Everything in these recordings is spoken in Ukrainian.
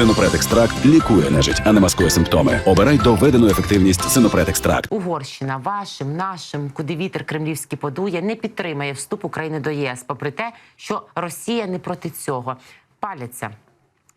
Синопред екстракт лікує нежить, а не маскує симптоми. Обирай доведену ефективність Синопред екстракт. Угорщина вашим, нашим, куди вітер кремлівський подує, не підтримає вступ України до єС, попри те, що Росія не проти цього паляться.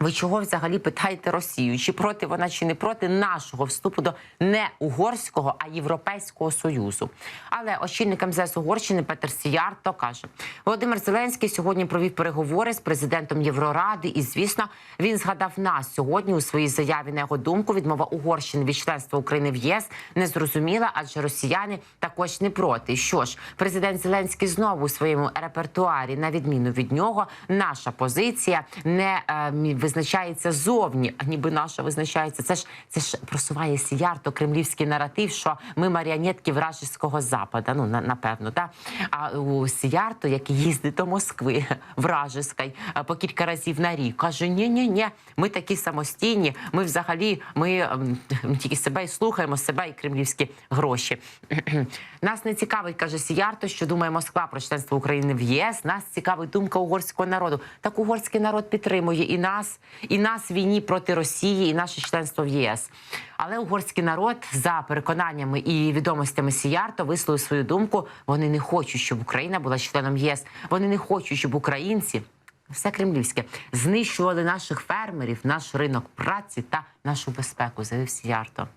Ви чого взагалі питаєте Росію? Чи проти вона, чи не проти нашого вступу до не угорського, а європейського союзу? Але очільник МЗС Угорщини Петер Сіярто каже: Володимир Зеленський сьогодні провів переговори з президентом Євроради, і звісно, він згадав нас сьогодні у своїй заяві. На його думку, відмова Угорщини від членства України в єС не зрозуміла, адже росіяни також не проти. Що ж, президент Зеленський знову у своєму репертуарі, на відміну від нього, наша позиція не е, визначається зовні, а ніби наша визначається. Це ж це ж просуває сіярто кремлівський наратив, що ми маріонетки вражеського запада. Ну на, напевно, так. А у Сіярто, який їздить до Москви, вражеський, а, по кілька разів на рік, каже: ні, ні, ні, ми такі самостійні. Ми взагалі ми ем, тільки себе і слухаємо, себе і кремлівські гроші. Нас не цікавить, каже Сіярто, що думає Москва про членство України в ЄС. Нас цікавить думка угорського народу. Так угорський народ підтримує і нас, і нас війні проти Росії, і наше членство в ЄС. Але угорський народ за переконаннями і відомостями Сіярто висловив свою думку. Вони не хочуть, щоб Україна була членом ЄС. Вони не хочуть, щоб українці. Все кремлівське знищували наших фермерів, наш ринок праці та нашу безпеку. Заявив Сіярто.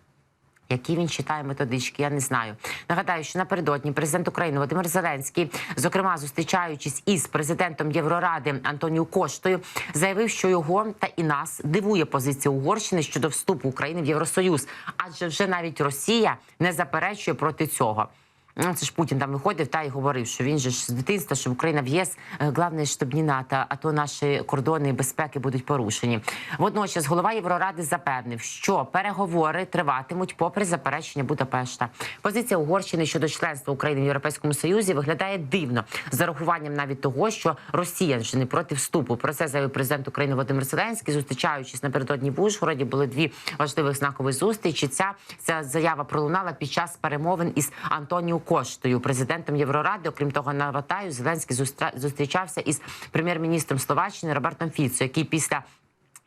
Які він читає методички, я не знаю. Нагадаю, що напередодні президент України Володимир Зеленський, зокрема зустрічаючись із президентом Євроради Антоніо Коштою, заявив, що його та і нас дивує позиція Угорщини щодо вступу України в Євросоюз, адже вже навіть Росія не заперечує проти цього. Ну, Це ж Путін там виходив та й говорив, що він же ж з дитинства, що Україна в ЄС е, головне, щоб не НАТО, а то наші кордони безпеки будуть порушені. Водночас голова Євроради запевнив, що переговори триватимуть попри заперечення Будапешта. Позиція Угорщини щодо членства України в Європейському Союзі виглядає дивно з зарахуванням навіть того, що Росія вже не проти вступу. Про це заявив президент України Володимир Зеленський. Зустрічаючись напередодні в Ужгороді, були дві важливих знакові зустрічі. Ця ця заява пролунала під час перемовин із Антоніо Коштою, президентом Євроради. Окрім того, нагадаю, Зеленський зустрічався із прем'єр-міністром Словаччини Робертом Фіцо, який після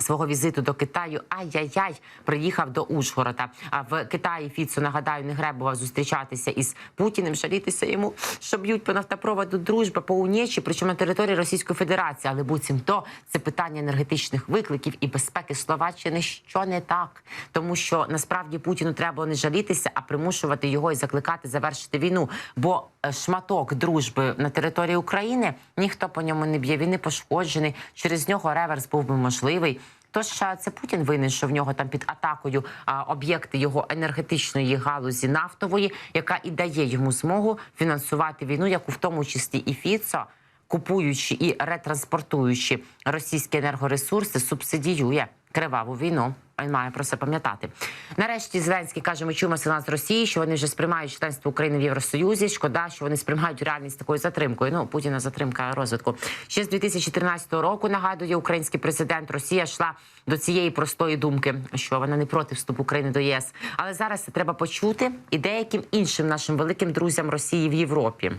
Свого візиту до Китаю ай-яй-яй приїхав до Ужгорода. А в Китаї Фіцо, нагадаю, не гребував зустрічатися із Путіним, жалітися йому, що б'ють по нафтопроводу дружба по унічі, причому на території Російської Федерації. Але буцімто це питання енергетичних викликів і безпеки Словаччини, що не так, тому що насправді Путіну треба не жалітися, а примушувати його і закликати завершити війну. Бо е, шматок дружби на території України ніхто по ньому не б'є. Він не пошкоджений. Через нього реверс був би можливий. Тож а, це Путін винен, що в нього там під атакою об'єкти його енергетичної галузі нафтової, яка і дає йому змогу фінансувати війну, яку в тому числі і Фіцо, купуючи і ретранспортуючи російські енергоресурси, субсидіює криваву війну. Він має про це пам'ятати. Нарешті Зеленський каже, ми чуємо сигнал з Росії, що вони вже сприймають членство України в Євросоюзі. Шкода, що вони сприймають реальність такою затримкою. Ну Путіна затримка розвитку. Ще з 2013 року нагадує український президент. Росія йшла до цієї простої думки, що вона не проти вступу України до ЄС. Але зараз це треба почути і деяким іншим нашим великим друзям Росії в Європі.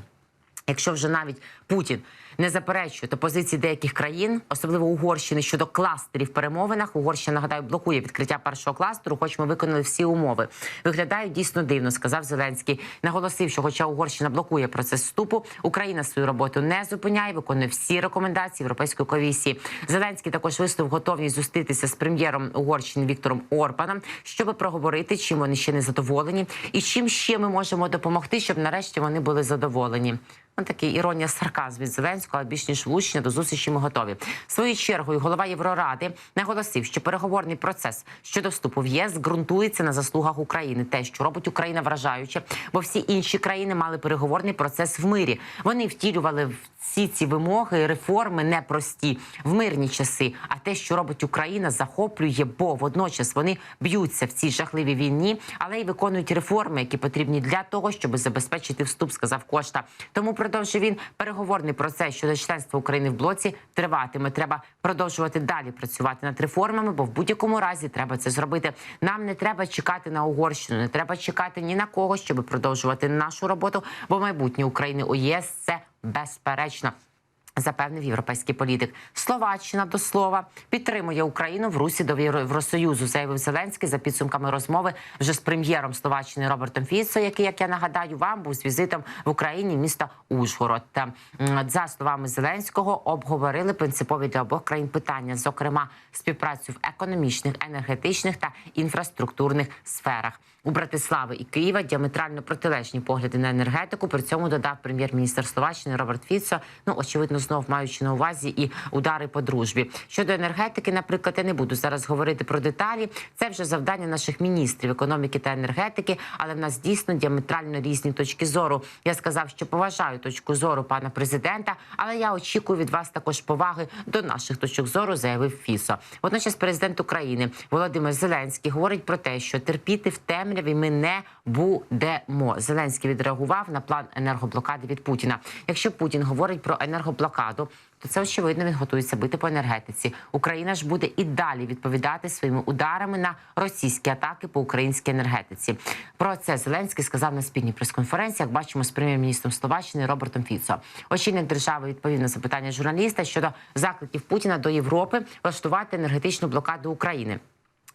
Якщо вже навіть Путін не заперечує то позиції деяких країн, особливо Угорщини щодо кластерів перемовинах, Угорщина нагадаю блокує відкриття першого кластеру, хоч ми виконали всі умови. Виглядає дійсно дивно, сказав Зеленський. Наголосив, що, хоча Угорщина блокує процес вступу, Україна свою роботу не зупиняє, виконує всі рекомендації Європейської комісії. Зеленський також висловив готовність зустрітися з прем'єром Угорщини Віктором Орбаном, щоб проговорити, чим вони ще не задоволені, і чим ще ми можемо допомогти, щоб нарешті вони були задоволені. Ну, такий іронія сарказм від Зеленського, більш ніж влучення до зустрічі ми готові. Своєю чергою голова Євроради наголосив, що переговорний процес щодо вступу в ЄС ґрунтується на заслугах України. Те, що робить Україна вражаюче, бо всі інші країни мали переговорний процес в мирі. Вони втілювали всі ці вимоги, реформи непрості в мирні часи. А те, що робить Україна, захоплює, бо водночас вони б'ються в цій жахливій війні, але й виконують реформи, які потрібні для того, щоб забезпечити вступ, сказав Кошта. Тому продовжив він переговорний процес щодо членства України в блоці триватиме. Треба продовжувати далі працювати над реформами, бо в будь-якому разі треба це зробити. Нам не треба чекати на Угорщину, не треба чекати ні на кого, щоб продовжувати нашу роботу. Бо майбутнє України у ЄС це безперечно. Запевнив європейський політик. Словаччина до слова підтримує Україну в Русі до Євросоюзу, заявив Зеленський за підсумками розмови вже з прем'єром Словаччини Робертом Фіцо, який, як я нагадаю, вам був з візитом в Україні міста Ужгород. За словами Зеленського обговорили принципові для обох країн питання, зокрема співпрацю в економічних, енергетичних та інфраструктурних сферах. У Братислави і Києва діаметрально протилежні погляди на енергетику. При цьому додав прем'єр-міністр Словаччини Роберт Фіцо. Ну очевидно, знов маючи на увазі і удари по дружбі. Щодо енергетики, наприклад, я не буду зараз говорити про деталі. Це вже завдання наших міністрів економіки та енергетики, але в нас дійсно діаметрально різні точки зору. Я сказав, що поважаю точку зору пана президента, але я очікую від вас також поваги до наших точок зору, заявив Фісо. Водночас, президент України Володимир Зеленський говорить про те, що терпіти в темряві ми не будемо. Зеленський відреагував на план енергоблокади від Путіна. Якщо Путін говорить про енергоблокаду, то це очевидно він готується бити по енергетиці. Україна ж буде і далі відповідати своїми ударами на російські атаки по українській енергетиці. Про це Зеленський сказав на спільній прес-конференції, як бачимо з прем'єр-міністром Словаччини Робертом Фіцо. Очільник держави відповів на запитання журналіста щодо закликів Путіна до Європи влаштувати енергетичну блокаду України.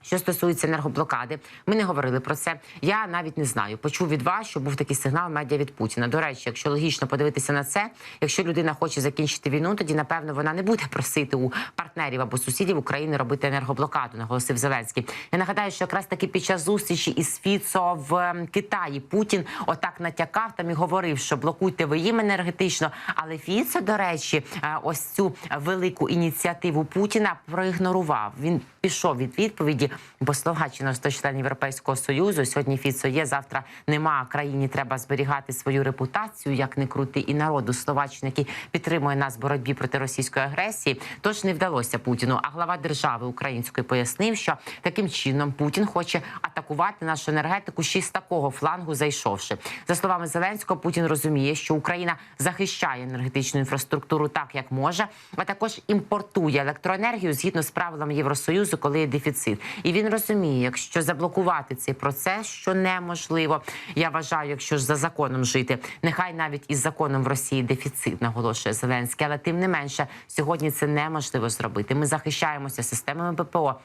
Що стосується енергоблокади, ми не говорили про це. Я навіть не знаю. Почув від вас, що був такий сигнал медіа від Путіна. До речі, якщо логічно подивитися на це, якщо людина хоче закінчити війну, тоді напевно вона не буде просити у партнерів або сусідів України робити енергоблокаду. Наголосив Зеленський. Я нагадаю, що якраз таки під час зустрічі із Фіцо в ем, Китаї Путін отак натякав там і говорив, що блокуйте ви їм енергетично. Але Фіцо, до речі, е, ось цю велику ініціативу Путіна проігнорував. Він пішов від відповіді, бо Словаччина 100 член Європейського союзу. Сьогодні Фіцо є, завтра нема. Країні треба зберігати свою репутацію, як не крути, і народу Словаччини, який підтримує нас в боротьбі проти російської агресії. Тож не вдалося Путіну. А глава держави української пояснив, що таким чином Путін хоче атакувати нашу енергетику ще з такого флангу, зайшовши за словами Зеленського. Путін розуміє, що Україна захищає енергетичну інфраструктуру так, як може, а також імпортує електроенергію згідно з правилами Євросоюзу, коли є дефіцит. І він розуміє, якщо заблокувати цей процес, що неможливо. Я вважаю, якщо ж за законом жити, нехай навіть із законом в Росії дефіцит наголошує Зеленський, але тим не менше сьогодні це неможливо зробити. Ми захищаємося системами ППО.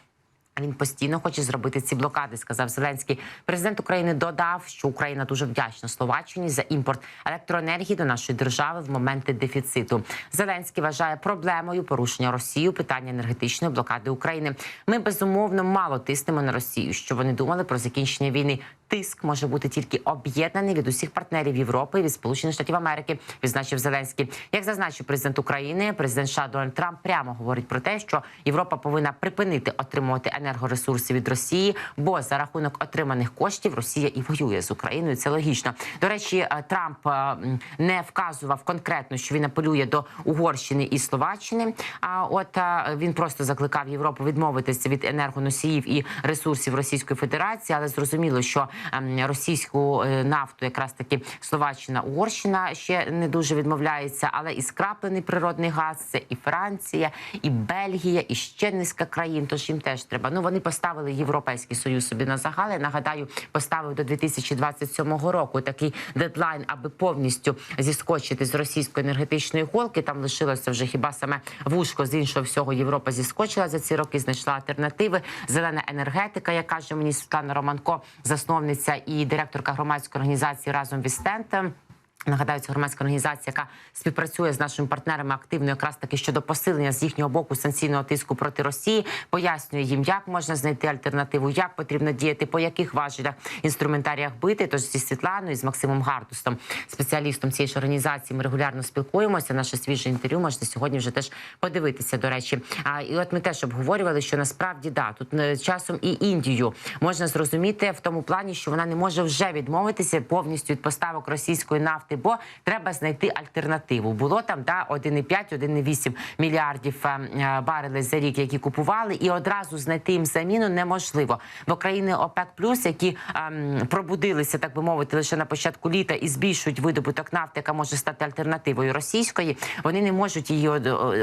Він постійно хоче зробити ці блокади, сказав Зеленський. Президент України додав, що Україна дуже вдячна Словаччині за імпорт електроенергії до нашої держави в моменти дефіциту. Зеленський вважає проблемою порушення Росією питання енергетичної блокади України. Ми безумовно мало тиснемо на Росію, що вони думали про закінчення війни. Тиск може бути тільки об'єднаний від усіх партнерів Європи і від Сполучених Штатів Америки, відзначив Зеленський. Як зазначив президент України, президент США Дональд Трамп прямо говорить про те, що Європа повинна припинити отримувати енергоресурси від Росії, бо за рахунок отриманих коштів Росія і воює з Україною. Це логічно. До речі, е, Трамп е, не вказував конкретно, що він апелює до Угорщини і Словаччини. А от е, він просто закликав Європу відмовитися від енергоносіїв і ресурсів Російської Федерації, але зрозуміло, що ем, російську нафту, якраз таки Словаччина, Угорщина ще не дуже відмовляється, але і скраплений природний газ це і Франція, і Бельгія, і ще низка країн. Тож їм теж треба. Ну вони поставили європейський союз собі на загал. Я Нагадаю, поставив до 2027 року такий дедлайн, аби повністю зіскочити з російської енергетичної голки. Там лишилося вже хіба саме вушко з іншого всього. Європа зіскочила за ці роки, знайшла альтернативи. Зелена енергетика, як каже мені Світлана Романко, засновниця і директорка громадської організації разом від стентом. Нагадаю, це громадська організація, яка співпрацює з нашими партнерами активно, якраз таки щодо посилення з їхнього боку санкційного тиску проти Росії, пояснює їм, як можна знайти альтернативу, як потрібно діяти, по яких важелях інструментаріях бити. Тож зі Світланою, і з Максимом Гардустом, спеціалістом цієї ж організації, ми регулярно спілкуємося. Наше свіже інтерв'ю можете сьогодні вже теж подивитися. До речі, а і от ми теж обговорювали, що насправді да тут е, часом і Індію можна зрозуміти в тому плані, що вона не може вже відмовитися повністю від поставок російської нафти, бо треба знайти альтернативу. Було там да 1,5, 1,8 мільярдів е, е, барелей за рік, які купували, і одразу знайти їм заміну неможливо. Бо країни ОПЕК які ем, пробудилися, так би мовити, лише на початку літа і збільшують видобуток нафти, яка може стати альтернативою російської. Вони не можуть її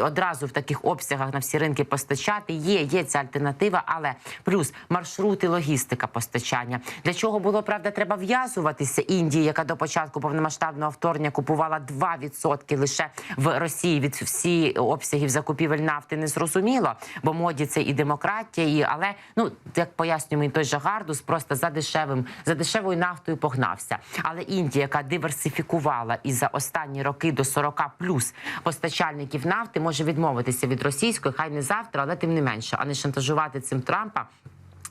одразу в таких обсягах на всі ринки постачати. Є, є ця альтернатива, але плюс маршрути, логістика постачання. Для чого було правда, треба в'язуватися Індії, яка до початку повномасштабної повномасштабного вторгнення купувала 2% лише в Росії від всі обсягів закупівель нафти, не зрозуміло, бо моді це і демократія, і але ну як пояснює мені той же Гардус, просто за дешевим за дешевою нафтою погнався. Але Індія, яка диверсифікувала і за останні роки до 40 плюс постачальників нафти, може відмовитися від російської, хай не завтра, але тим не менше, а не шантажувати цим Трампа.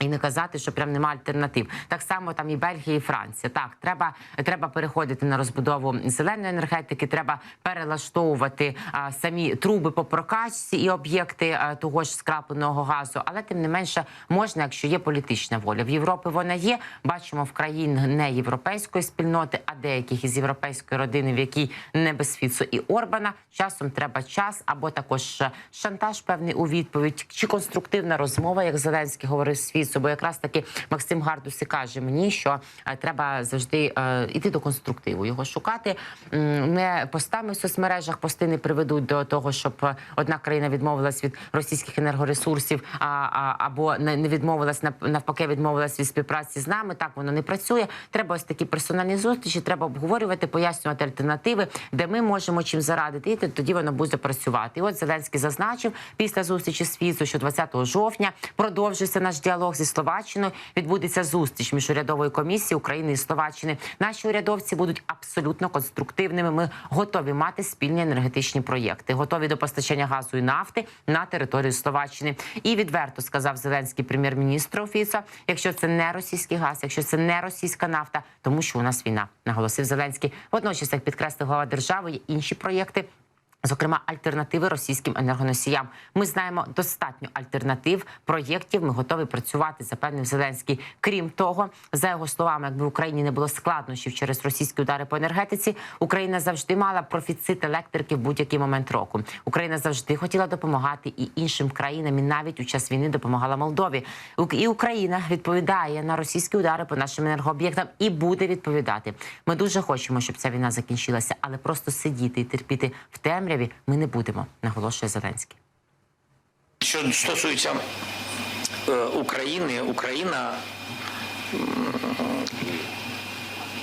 І не казати, що прям немає альтернатив. Так само там і Бельгія, і Франція. Так, треба, треба переходити на розбудову зеленої енергетики. Треба перелаштовувати а, самі труби по прокачці і об'єкти того ж скрапленого газу. Але тим не менше можна, якщо є політична воля. В Європі вона є. Бачимо в країн не європейської спільноти, а деяких із європейської родини, в якій не без Фіцо і Орбана. Часом треба час або також шантаж певний у відповідь, чи конструктивна розмова, як Зеленський говорив з Фіцо. Бо якраз таки Максим Гардус і каже мені, що е, треба завжди е, іти до конструктиву, його шукати. Не постами в соцмережах пости не приведуть до того, щоб е, одна країна відмовилась від російських енергоресурсів, а, а або не, відмовилась нав- навпаки, відмовилась від співпраці з нами. Так воно не працює. Треба ось такі персональні зустрічі. Треба обговорювати, пояснювати альтернативи, де ми можемо чим зарадити. І тоді воно буде працювати. І от Зеленський зазначив після зустрічі з Фіцо, що 20 жовтня продовжиться наш діалог зі Словаччиною. Відбудеться зустріч міжурядової комісії України і Словаччини. Наші урядовці будуть абсолютно конструктивними. Ми готові мати спільні енергетичні проєкти, готові до постачання газу і нафти на територію Словаччини. І відверто сказав Зеленський прем'єр-міністру Фіцо, якщо це не російський газ, якщо це не російська нафта, тому що у нас війна, наголосив Зеленський. Водночас, як підкреслив глава держави, є інші проєкти. Зокрема, альтернативи російським енергоносіям. Ми знаємо достатньо альтернатив проєктів. Ми готові працювати, запевнив Зеленський. Крім того, за його словами, якби в Україні не було складнощів через російські удари по енергетиці, Україна завжди мала профіцит електрики в будь-який момент року. Україна завжди хотіла допомагати і іншим країнам, і навіть у час війни допомагала Молдові. І Україна відповідає на російські удари по нашим енергооб'єктам і буде відповідати. Ми дуже хочемо, щоб ця війна закінчилася, але просто сидіти і терпіти в темряві ми не будемо, наголошує Зеленський. Що стосується е, України, Україна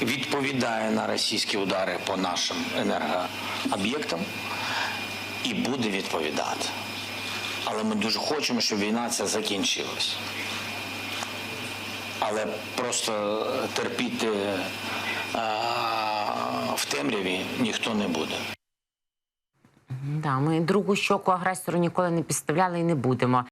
відповідає на російські удари по нашим енергооб'єктам і буде відповідати. Але ми дуже хочемо, щоб війна ця закінчилась. Але просто терпіти е, в темряві ніхто не буде. Да, ми другу щоку агресору ніколи не підставляли і не будемо.